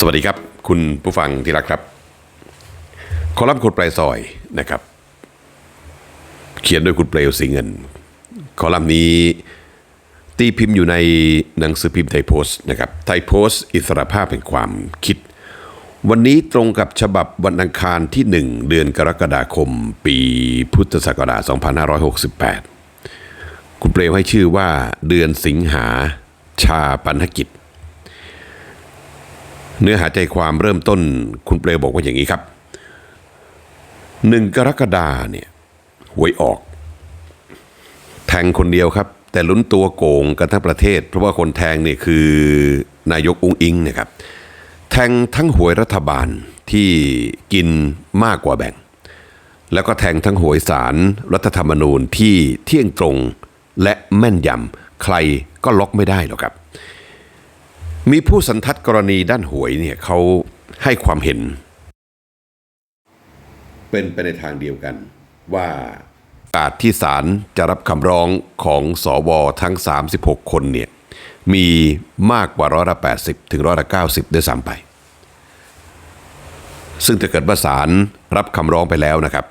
สวัสดีครับ คุณผู้ฟังที่รักครับ คอลัมน์คนปลายซอยนะครับ เขียนโดยคุณเปลวสีเงิน คอลัมน์นี้ตีพิมพ์อยู่ในหนังสือพิมพ์ไทยโพสต์นะครับไทยโพสต์ อิสรภาพแห่งความคิด วันนี้ตรงกับฉบับวันอังคารที่ 1 เดือนกรกฎาคม ปีพุทธศักราช 2568 คุณเปลวให้ชื่อว่าเดือนสิงหาชาปันกิจ เนื้อหาใจความเริ่มต้นคุณเปลวบอกว่าอย่างนี้ครับหนึ่งกรกฎาเนี่ยหวยออก แทงคนเดียวครับ แต่ลุ้นตัวโกงกันทั้งประเทศ เพราะว่าคนแทงเนี่ยคือนายกอุ้งอิงนี่ยครับ แทงทั้งหวยรัฐบาลที่กินมากกว่าแบ่ง แล้วก็แทงทั้งหวยสารรัฐธรรมนูญที่เที่ยงตรงและแม่นยำใครก็ล็อกไม่ได้หรอกครับ มีผู้สันทัดกรณีด้านหวยเนี่ยเขาให้ความเห็น เป็นไปในทางเดียวกันว่าอาจที่ศาลจะรับคำร้องของสวทั้ง 36 คนเนี่ยมีมากกว่าร้อยละ80 ถึงร้อยละ90 ด้วยซ้ำไป ซึ่งถ้าเกิดว่าศาลรับคำร้องไปแล้วนะครับ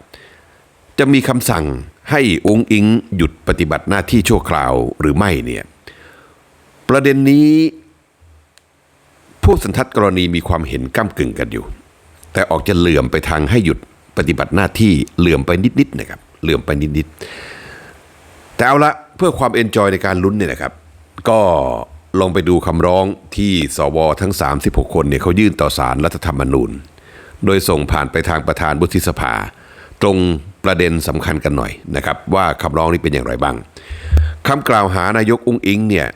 จะมีคำสั่งให้องค์อิงหยุดปฏิบัติหน้าที่ชั่วคราวหรือไม่เนี่ยประเด็นนี้ ผู้สันทัดกรณีมีความเห็นก้ากึ่งกันอยู่ แต่ออกจะเหลื่อมไปทางให้หยุดปฏิบัติหน้าที่เหลื่อมไปนิดๆนะครับเหลื่อมไปนิดๆแต่เอาละเพื่อความเอนจอยในการลุ้นเนี่ยนะครับ ก็ลองไปดูคำร้องที่สวทั้ง 36 คนเนี่ยเขายื่นต่อสารรัฐธรรมนูญ โดยส่งผ่านไปทางประธานวุฒิสภา ตรงประเด็นสำคัญกันหน่อยนะครับ ว่าคำร้องนี้เป็นอย่างไรบ้างคำกล่าวหานายกอุ้งอิงเนี่ย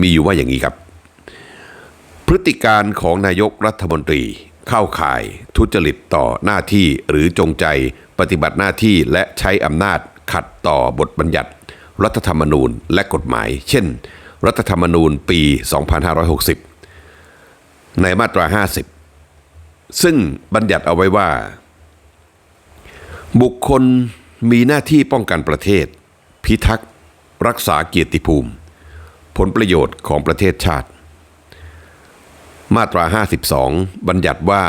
มีอยู่ว่าอย่างนี้ครับ พฤติการของนายกรัฐมนตรี เข้าข่ายทุจริตต่อหน้าที่หรือจงใจปฏิบัติหน้าที่และใช้อำนาจขัดต่อบทบัญญัติ รัฐธรรมนูญและกฎหมาย เช่น รัฐธรรมนูญปี 2560 ในมาตรา 50 ซึ่งบัญญัติเอาไว้ว่า บุคคลมีหน้าที่ป้องกันประเทศ พิทักษ์ รักษาเกียรติภูมิ ผลประโยชน์ของประเทศชาติ มาตรา 52 บัญญัติว่า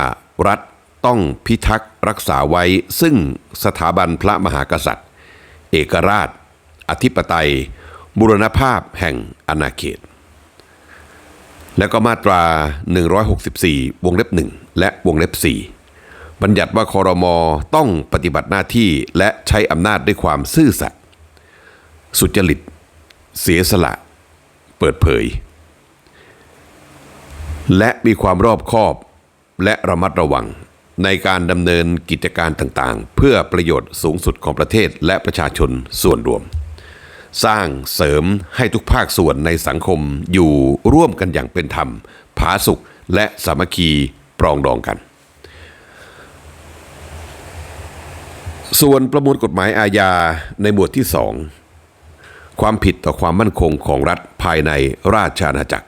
รัฐต้องพิทักษ์รักษาไว้ ซึ่งสถาบันพระมหากษัตริย์ เอกราช อธิปไตย บุรณภาพแห่งอาณาเขต และก็มาตรา 164 วงเล็บ 1 และวงเล็บ 4 บัญญัติว่าคอรมอต้องปฏิบัติหน้าที่และใช้อำนาจด้วยความซื่อสัตย์สุจริต เสียสละ เปิดเผย และมีความรอบคอบและระมัดระวัง ในการดำเนินกิจการต่างๆ เพื่อประโยชน์สูงสุดของประเทศและประชาชนส่วนรวม สร้างเสริมให้ทุกภาคส่วนในสังคมอยู่ร่วมกันอย่างเป็นธรรม ผาสุกและสามัคคีปรองดองกัน ส่วนประมวลกฎหมายอาญาในหมวดที่สองความผิดต่อความมั่นคงของรัฐภายในราชอาณาจักร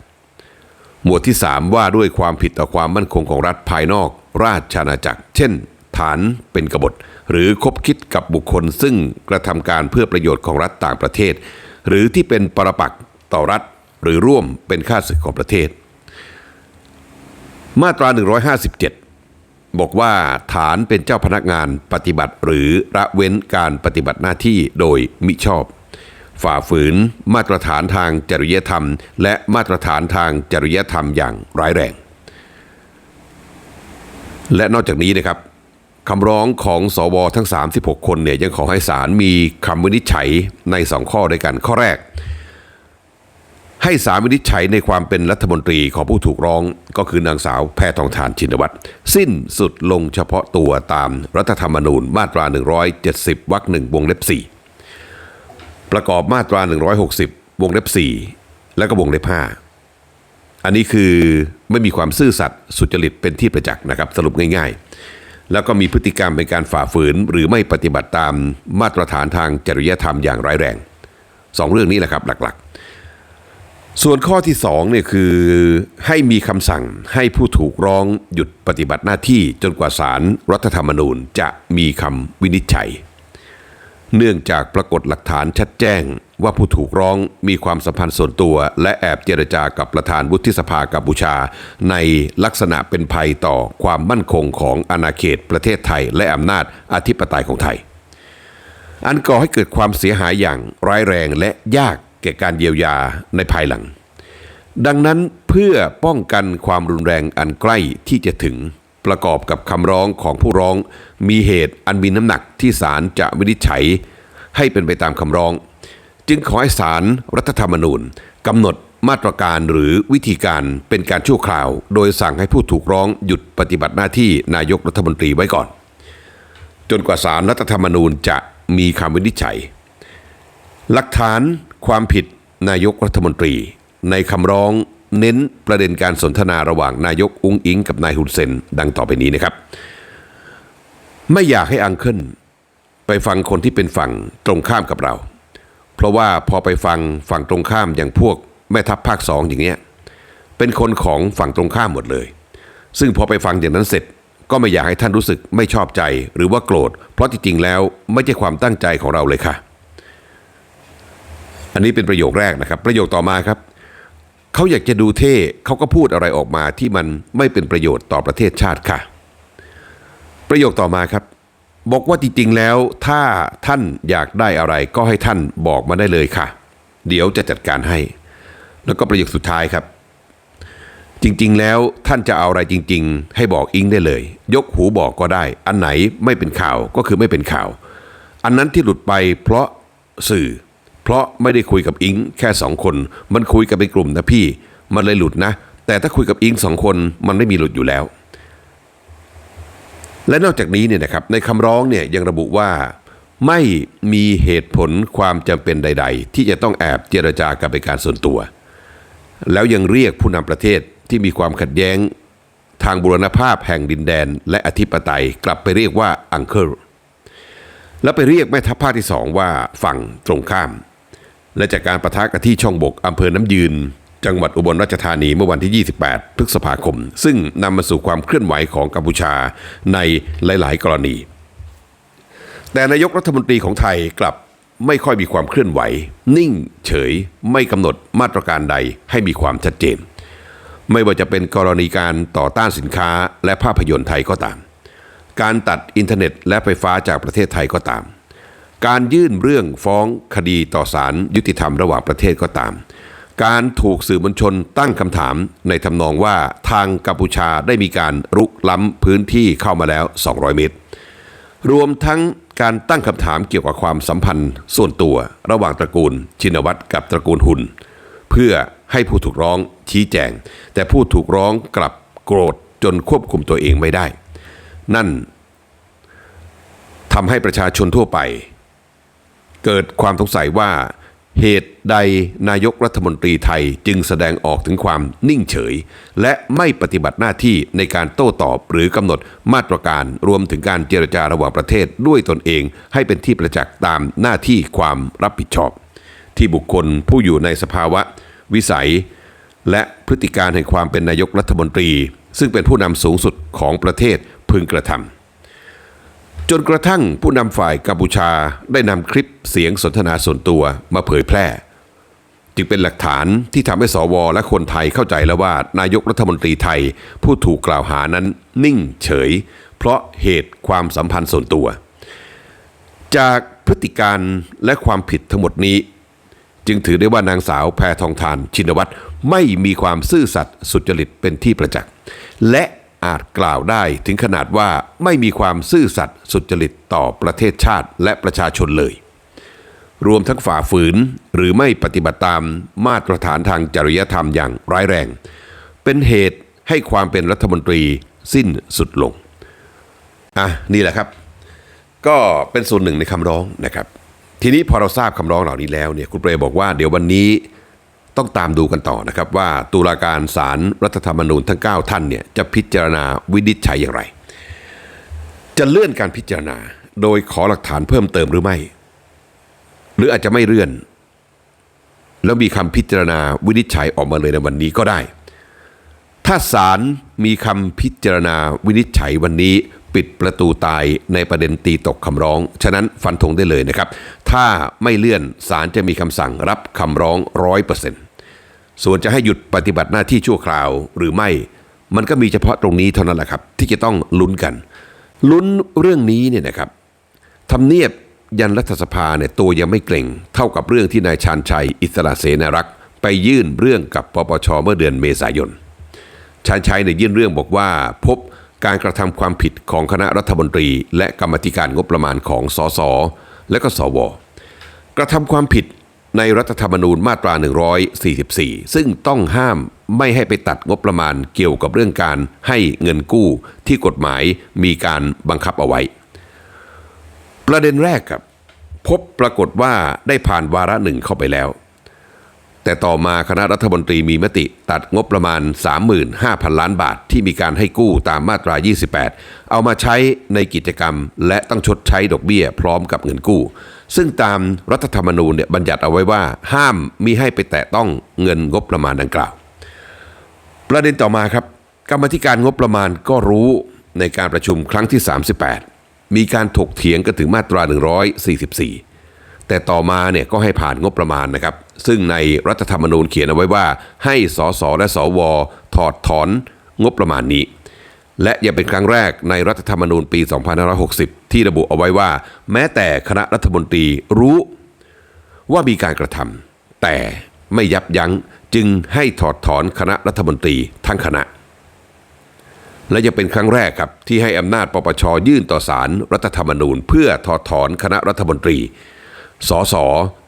หมวดที่ 3 ว่าด้วยความผิดต่อความมั่นคงของรัฐภายนอก ราชอาณาจักร เช่น ฐานเป็นกบฏ หรือคบคิดกับบุคคลซึ่งกระทำการเพื่อประโยชน์ของรัฐต่างประเทศ หรือที่เป็นปรปักษ์ต่อรัฐหรือร่วมเป็นข้าศึกของประเทศ มาตรา 157 บอกว่าฐานเป็นเจ้าพนักงานปฏิบัติหรือละเว้นการปฏิบัติหน้าที่โดยมิชอบ ฝ่าฝืนมาตรฐานทางจริยธรรม และมาตรฐานทางจริยธรรมอย่างร้ายแรง และนอกจากนี้นะครับคำร้องของสวทั้ง 36 คนเนี่ยยังขอให้ศาลมีคำวินิจฉัยในสองข้อด้วยกันข้อแรก ให้ศาลวินิจฉัยในความเป็นรัฐมนตรีของผู้ถูกร้องก็คือนางสาวแพทองทานชินวัตรสิ้นสุดลงเฉพาะตัวตามรัฐธรรมนูญมาตรา 170วรรคหนึ่งวงเล็บ4 ประกอบมาตรา 160 วงเล็บ 4 และก็วงเล็บ 5 อันนี้คือไม่มีความซื่อสัตย์สุจริตเป็นที่ประจักษ์นะครับสรุปง่าย ๆ แล้วก็มีพฤติกรรมเป็นการฝ่าฝืน หรือไม่ปฏิบัติตามมาตรฐานทางจริยธรรมอย่างร้ายแรงสองเรื่องนี้แหละครับหลักๆ ส่วนข้อที่สองเนี่ยคือให้มีคำสั่งให้ผู้ถูกร้องหยุดปฏิบัติหน้าที่จนกว่าศาลรัฐธรรมนูญจะมีคำวินิจฉัย เนื่องจากปรากฏหลักฐานชัดแจ้ง ว่าผู้ถูกร้องมีความสัมพันธ์ส่วนตัว และแอบเจรจากับประธานวุฒิสภากัมพูชา ในลักษณะเป็นภัยต่อความมั่นคงของอาณาเขตประเทศไทย และอำนาจอธิปไตยของไทย อันก่อให้เกิดความเสียหายอย่างร้ายแรงและยากแก่การเยียวยาในภายหลัง ดังนั้นเพื่อป้องกันความรุนแรงอันใกล้ที่จะถึง ประกอบกับคำร้องของผู้ร้อง มีเหตุอันมีน้ำหนักที่ศาลจะวินิจฉัย ให้เป็นไปตามคำร้อง จึงขอให้ศาลรัฐธรรมนูญกำหนดมาตรการหรือวิธีการเป็นการชั่วคราว โดยสั่งให้ผู้ถูกร้องหยุดปฏิบัติหน้าที่นายกรัฐมนตรีไว้ก่อน จนกว่าศาลรัฐธรรมนูญจะมีคำวินิจฉัย หลักฐานความผิดนายกรัฐมนตรี ในคำร้อง เน้นประเด็นการสนทนาระหว่างนายกอุ้งอิงกับนายฮุนเซน ดังต่อไปนี้นะครับ ไม่อยากให้อังเคิลไปฟังคนที่เป็นฝั่งตรงข้ามกับเรา เพราะว่าพอไปฟังฝั่งตรงข้ามอย่างพวกแม่ทัพภาคสองอย่างเงี้ยเป็นคนของฝั่งตรงข้ามหมดเลย ซึ่งพอไปฟังอย่างนั้นเสร็จก็ไม่อยากให้ท่านรู้สึกไม่ชอบใจหรือว่าโกรธ เพราะจริงๆแล้วไม่ใช่ความตั้งใจของเราเลยค่ะ อันนี้เป็นประโยคแรกนะครับ ประโยคต่อมาครับ เขาอยากจะดูเท่เขาก็พูดอะไรออกมาที่มันไม่เป็นประโยชน์ต่อประเทศชาติค่ะ ประโยคต่อมาครับ บอกว่าจริงๆแล้วถ้าท่านอยากได้อะไรก็ให้ท่านบอกมาได้เลยค่ะ เดี๋ยวจะจัดการให้ แล้วก็ประโยคสุดท้ายครับ จริงๆแล้วท่านจะเอาอะไรจริง ๆ ให้บอกอิงได้เลย ยกหูบอกก็ได้ อันไหนไม่เป็นข่าวก็คือไม่เป็นข่าว อันนั้นที่หลุดไปเพราะสื่อ เพราะไม่ได้คุยกับอิงแค่สองคน มันคุยกันเป็นกลุ่มนะพี่ มันเลยหลุดนะ แต่ถ้าคุยกับอิงสองคนมันไม่มีหลุดอยู่แล้ว และนอกจากนี้เนี่ยนะครับในคำร้องเนี่ยยังระบุว่าไม่มีเหตุผลความจำเป็นใด ๆ ที่จะต้องแอบเจรจากันเป็นการส่วนตัว แล้วยังเรียกผู้นำประเทศที่มีความขัดแย้งทางบูรณภาพแห่งดินแดน และอธิปไตยกลับไปเรียกว่าอังเคิลแล้วไปเรียกแม่ทัพภาคที่สองว่าฝั่งตรงข้าม และจากการประทะกันที่ช่องบกอำเภอน้ำยืน จังหวัดอุบลราชธานีเมื่อวันที่ 28 พฤษภาคม ซึ่งนำมาสู่ความเคลื่อนไหวของกัมพูชาในหลาย ๆ กรณี แต่นายกรัฐมนตรีของไทยกลับไม่ค่อยมีความเคลื่อนไหว นิ่งเฉยไม่กำหนดมาตรการใดให้มีความชัดเจน ไม่ว่าจะเป็นกรณีการต่อต้านสินค้าและภาพยนตร์ไทยก็ตาม การตัดอินเทอร์เน็ตและไฟฟ้าจากประเทศไทยก็ตาม การยื่นเรื่องฟ้องคดีต่อศาลยุติธรรมระหว่างประเทศก็ตาม การถูกสื่อมวลชนตั้งคำถามในทำนองว่าทางกัมพูชาได้มีการรุกล้ำพื้นที่เข้ามาแล้ว 200 เมตร รวมทั้งการตั้งคำถามเกี่ยวกับความสัมพันธ์ส่วนตัวระหว่างตระกูลชินวัตรกับตระกูลหุนเพื่อให้ผู้ถูกร้องชี้แจง แต่ผู้ถูกร้องกลับโกรธจนควบคุมตัวเองไม่ได้ นั่นทำให้ประชาชนทั่วไป เกิดความสงสัยว่า เหตุใดนายกรัฐมนตรีไทยจึงแสดงออกถึงความนิ่งเฉย และไม่ปฏิบัติหน้าที่ในการโต้ตอบหรือกำหนดมาตรการรวมถึงการเจรจาระหว่างประเทศด้วยตนเอง ให้เป็นที่ประจักษ์ตามหน้าที่ความรับผิดชอบ ที่บุคคลผู้อยู่ในสภาวะ วิสัย และพฤติการแห่งความเป็นนายกรัฐมนตรี ซึ่งเป็นผู้นำสูงสุดของประเทศพึงกระทำ จนกระทั่งผู้นำฝ่ายกัมพูชาได้นำคลิปเสียงสนทนาส่วนตัวมาเผยแพร่ จึงเป็นหลักฐานที่ทำให้สวและคนไทยเข้าใจแล้วว่านายกรัฐมนตรีไทยผู้ถูกกล่าวหานั้นนิ่งเฉย เพราะเหตุความสัมพันธ์ส่วนตัว จากพฤติการและความผิดทั้งหมดนี้ จึงถือได้ว่านางสาวแพทองทานชินวัตรไม่มีความซื่อสัตย์สุจริตเป็นที่ประจักษ์และ อาจกล่าวได้ถึงขนาดว่าไม่มีความซื่อสัตย์สุจริตต่อประเทศชาติและประชาชนเลย รวมทั้งฝ่าฝืนหรือไม่ปฏิบัติตามมาตรฐานทางจริยธรรมอย่างร้ายแรง เป็นเหตุให้ความเป็นรัฐมนตรีสิ้นสุดลง อะ นี่แหละครับ ก็เป็นส่วนหนึ่งในคำร้องนะครับ ทีนี้พอเราทราบคำร้องเหล่านี้แล้วเนี่ยคุณเปรย์บอกว่าเดี๋ยววันนี้ ต้องตามดูกันต่อนะครับว่าตุลาการศาลรรัฐธรรมนูญทั้ง 9 ท่านเนี่ยจะพิจารณาวินิจฉัยอย่างไร จะเลื่อนการพิจารณาโดยขอหลักฐานเพิ่มเติมหรือไม่ หรืออาจจะไม่เลื่อน แล้วมีคำพิจารณาวินิจฉัยออกมาเลยในวันนี้ก็ได้ ถ้าศาลมีคำพิจารณาวินิจฉัยวันนี้ปิดประตูตายในประเด็นตีตกคำร้อง ฉะนั้นฟันธงได้เลยนะครับ ถ้าไม่เลื่อนศาลจะมีคำสั่งรับคำร้องร้อยเปอร์เซ็นต์ ส่วนจะให้หยุดปฏิบัติหน้าที่ชั่วคราวหรือไม่ มันก็มีเฉพาะตรงนี้เท่านั้นแหละครับ ที่จะต้องลุ้นกัน ลุ้นเรื่องนี้เนี่ยนะครับทำเนียบยันรัฐสภาเนี่ยตัวยังไม่เกรงเท่ากับเรื่องที่นายชาญชัย อิสระเสนารักษ์ไปยื่นเรื่องกับปปชเมื่อเดือนเมษายน ชาญชัยเนี่ยยื่นเรื่องบอกว่า พบการกระทำความผิดของคณะรัฐมนตรี และกรรมธิการงบประมาณของสสและก็สว กระทำความผิด ในรัฐธรรมนูญมาตรา 144 ซึ่งต้องห้ามไม่ให้ไปตัดงบประมาณเกี่ยวกับเรื่องการให้เงินกู้ที่กฎหมายมีการบังคับเอาไว้ ประเด็นแรกครับ พบปรากฏว่าได้ผ่านวาระหนึ่งเข้าไปแล้ว แต่ต่อมาคณะรัฐมนตรีมีมติตัดงบประมาณ 35,000 ล้านบาทที่มีการให้กู้ตามมาตรา 28 เอามาใช้ในกิจกรรม และต้องชดใช้ดอกเบี้ยพร้อมกับเงินกู้ ซึ่งตามรัฐธรรมนูญเนี่ยบัญญัติเอาไว้ว่า ห้ามมิให้ไปแตะต้องเงินงบประมาณดังกล่าว ประเด็นต่อมาครับกรรมธิการงบประมาณก็รู้ในการประชุมครั้งที่ 38 มีการถกเถียงกันถึงมาตรา 144 แต่ต่อมาเนี่ยก็ให้ผ่านงบประมาณนะครับ ซึ่งในรัฐธรรมนูญเขียนเอาไว้ว่า ให้สสและสวถอดถอนงบประมาณนี้ และยังเป็นครั้งแรกในรัฐธรรมนูญปี 2560 ที่ระบุเอาไว้ว่า แม้แต่คณะรัฐมนตรีรู้ว่ามีการกระทำแต่ไม่ยับยั้งจึงให้ถอดถอนคณะรัฐมนตรีทั้งคณะ และยังเป็นครั้งแรกครับที่ให้อำนาจปปชยื่นต่อศาลรรัฐธรรมนูญ เพื่อถอดถอนคณะรัฐมนตรี สส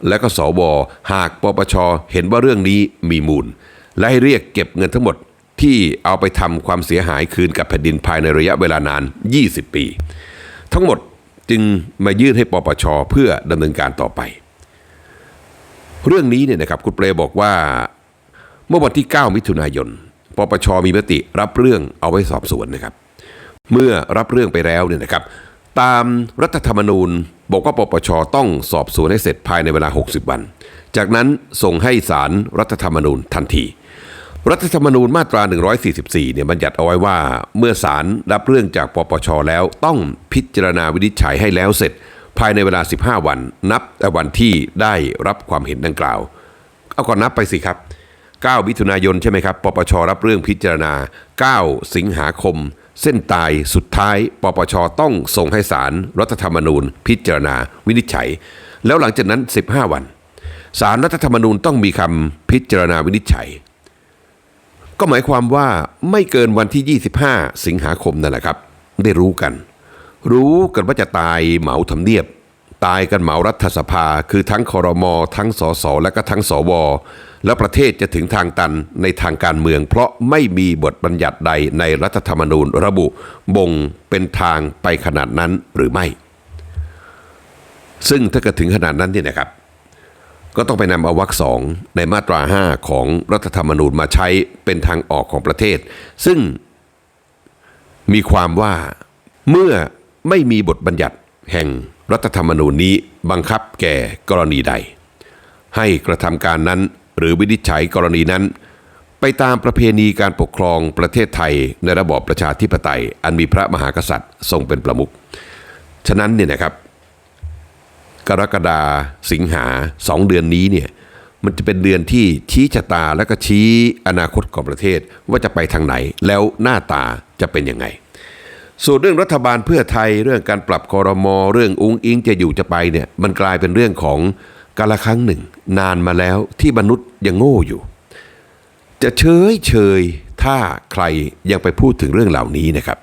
และก็สวหากปปชเห็นว่าเรื่องนี้มีมูล และให้เรียกเก็บเงินทั้งหมด ที่เอาไปทำความเสียหายคืนกับแผ่นดินภายในระยะเวลานาน 20 ปี ทั้งหมดจึงมายื่นให้ปปชเพื่อดำเนินการต่อไป เรื่องนี้เนี่ยนะครับคุณเปรบอกว่า เมื่อวันที่ 9 มิถุนายน ปปชมีมติรับเรื่องเอาไว้สอบสวนนะครับ เมื่อรับเรื่องไปแล้วเนี่ยนะครับ ตามรัฐธรรมนูญบอกว่าปปชต้องสอบสวนให้เสร็จภายในเวลา 60 วัน จากนั้นส่งให้ศารรัฐธรรมนูญทันที รัฐธรรมนูญมาตรา 144 เนี่ยบัญญัติเอาไว้ว่า เมื่อศาลรับเรื่องจากปปชแล้วต้องพิจารณาวินิจฉัยให้แล้วเสร็จ ภายในเวลา 15 วัน นับแต่วันที่ได้รับความเห็นดังกล่าว เอาก่อนนับไปสิครับ 9 มิถุนายนใช่ไหมครับ ปปชรับเรื่องพิจารณา 9 สิงหาคม เส้นตายสุดท้าย ปปชต้องส่งให้ศาลรรัฐธรรมนูญ พิจารณาวินิจฉัย แล้วหลังจากนั้น 15 วันศาลรรัฐธรรมนูญต้องมีคำพิจารณาวินิจฉัย ก็หมายความว่าไม่เกินวันที่ 25 สิงหาคมนั่นแหละครับ ได้รู้กัน รู้กันว่าจะตายเหมาทำเนียบ ตายกันเหมารัฐสภา คือทั้งคอรมอทั้งสสและก็ทั้งสวแล้วประเทศจะถึงทางตันในทางการเมือง เพราะไม่มีบทบัญญัติใดในรัฐธรรมนูญระบุบ่งเป็นทางไปขนาดนั้นหรือไม่ ซึ่งถ้าเกิดถึงขนาดนั้นเนี่ยนะครับ ก็ต้องไปนำเอาวรรคสองในมาตรา 5 ของรัฐธรรมนูญมาใช้เป็นทางออกของประเทศ ซึ่งมีความว่าเมื่อไม่มีบทบัญญัติแห่งรัฐธรรมนูญนี้บังคับแก่กรณีใด ให้กระทำการนั้นหรือวินิจฉัยกรณีนั้น ไปตามประเพณีการปกครองประเทศไทยในระบอบประชาธิปไตย อันมีพระมหากษัตริย์ทรงเป็นประมุขฉะนั้นเนี่ยนะครับ กรกฎาสิงหาสองเดือนนี้เนี่ยมันจะเป็นเดือนที่ชี้ชะตาและก็ชี้อนาคตของประเทศว่าจะไปทางไหนแล้วหน้าตาจะเป็นยังไง ส่วนเรื่องรัฐบาลเพื่อไทยเรื่องการปรับคอรมอเรื่องอุ้งอิงจะอยู่จะไปเนี่ยมันกลายเป็นเรื่องของกาละครั้งหนึ่ง นานมาแล้วที่มนุษย์ยังโง่อยู่ จะเฉยเฉยถ้าใครยังไปพูดถึงเรื่องเหล่านี้นะครับ